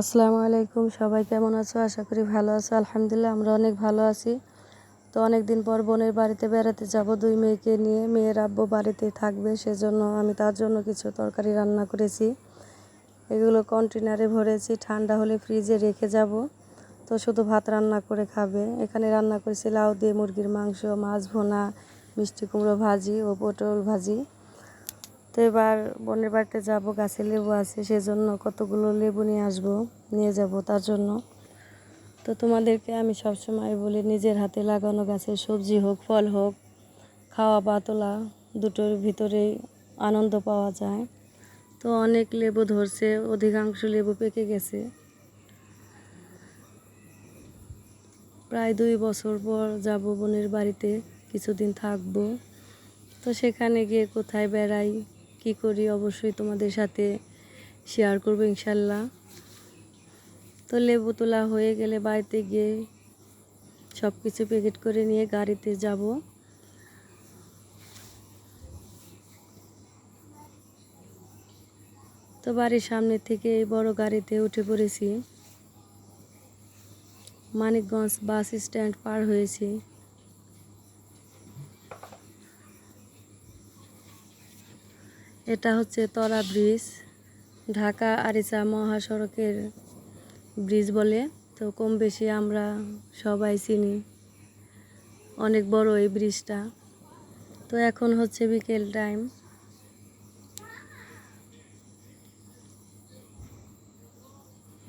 আসসালামু আলাইকুম, সবাই কেমন আছো? আশা করি ভালো আছো। আলহামদুলিল্লাহ, আমরা অনেক ভালো আছি। তো অনেক দিন পর বোনের বাড়িতে বেড়াতে যাব। দুই মেয়েকে নিয়ে মেয়ের আব্বু বাড়িতে থাকবে, সেজন্য আমি তার জন্য কিছু তরকারি রান্না করেছি। এগুলো কন্টেনারে ভরেছি। ঠান্ডা হলে ফ্রিজে রেখে যাব। তো শুধু ভাত রান্না করে খাবে। এখানে রান্না করেছি লাউ দিয়ে মুরগির মাংস, মাছ ভোনা, মিষ্টি কুমড়ো ভাজি ও পটল ভাজি। তো এবার বোনের বাড়িতে যাব, গাছে লেবু আছে, সেজন্য কতগুলো লেবু নিয়ে আসব, নিয়ে যাব তার জন্য। তো তোমাদেরকে আমি সবসময় বলি, নিজের হাতে লাগানো গাছের সবজি হোক, ফল হোক, খাওয়া বা তোলা দুটোর ভিতরেই আনন্দ পাওয়া যায়। তো অনেক লেবু ধরছে, অধিকাংশ লেবু পেকে গেছে। প্রায় দুই বছর পর যাব বোনের বাড়িতে, কিছুদিন থাকব। তো সেখানে গিয়ে কোথায় বেড়াই কি করি অবশ্যই তোমাদের সাথে শেয়ার করব ইনশাল্লাহ। তো লেবু তোলা হয়ে গেলে বাড়িতে গিয়ে সব কিছু প্যাকেট করে নিয়ে গাড়িতে যাব। তো বাড়ির সামনে থেকে এই বড় গাড়িতে উঠে পড়েছি। মানিকগঞ্জ বাস স্ট্যান্ড পার হয়েছি। এটা হচ্ছে তরা ব্রিজ, ঢাকা আরিচা মহাসড়কের ব্রিজ বলে। তো কম বেশি আমরা সবাই চিনি। অনেক বড় এই ব্রিজটা। তো এখন হচ্ছে বিকেল টাইম।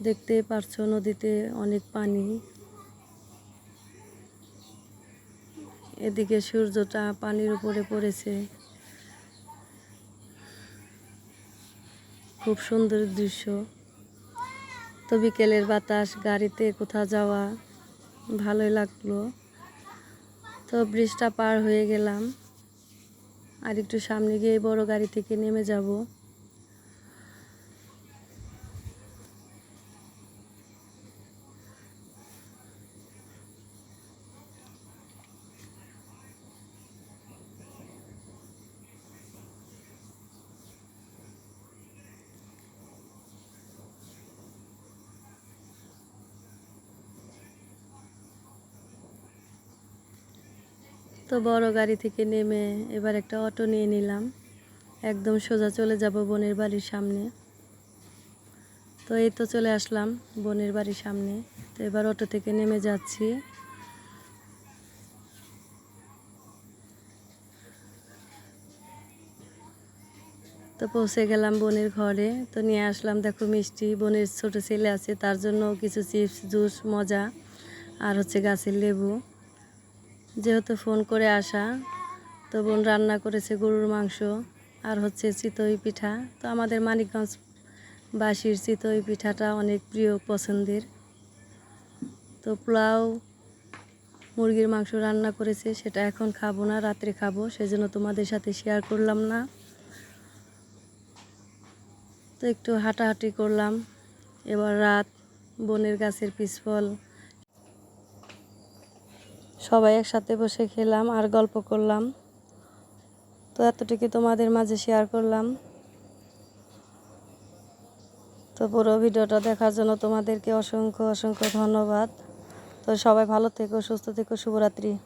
দেখতে পারছ নদীতে অনেক পানি। এদিকে সূর্যটা পানির উপরে পড়েছে। খুব সুন্দর দৃশ্য। তো বিকেলের বাতাস, গাড়িতে কোথাও যাওয়া ভালোই লাগল। তো ব্রিজটা পার হয়ে গেলাম। আর একটু সামনে গিয়ে বড় গাড়ি থেকে নেমে যাব। তো বড় গাড়ি থেকে নেমে এবার একটা অটো নিয়ে নিলাম। একদম সোজা চলে যাব বোনের বাড়ির সামনে। তো এই তো চলে আসলাম বোনের বাড়ির সামনে। তো এবার অটো থেকে নেমে যাচ্ছি। তো পৌঁছে গেলাম বোনের ঘরে। তো নিয়ে আসলাম, দেখো মিষ্টি, বোনের ছোট ছেলে আছে, তার জন্য কিছু চিপস, জুস, মজা, আর হচ্ছে গাছের লেবু। যেহেতু ফোন করে আসা, তো বোন রান্না করেছে গরুর মাংস আর হচ্ছে চিতই পিঠা। তো আমাদের মানিকগঞ্জ বাসির চিতই পিঠাটা অনেক প্রিয় পছন্দের। তো পোলাও মুরগির মাংস রান্না করেছে, সেটা এখন খাব না, রাত্রে খাব, সেজন্য তোমাদের সাথে শেয়ার করলাম না। তো একটু হাঁটাহাঁটি করলাম। এবার রাত, বনের গাছের পিছফল সবাই একসাথে বসে খেলাম আর গল্প করলাম। তো এতটুকু তোমাদের মাঝে শেয়ার করলাম। তো পুরো ভিডিওটা দেখার জন্য তোমাদেরকে অসংখ্য অসংখ্য ধন্যবাদ। তো সবাই ভালো থেকো, সুস্থ থেকো, শুভরাত্রি।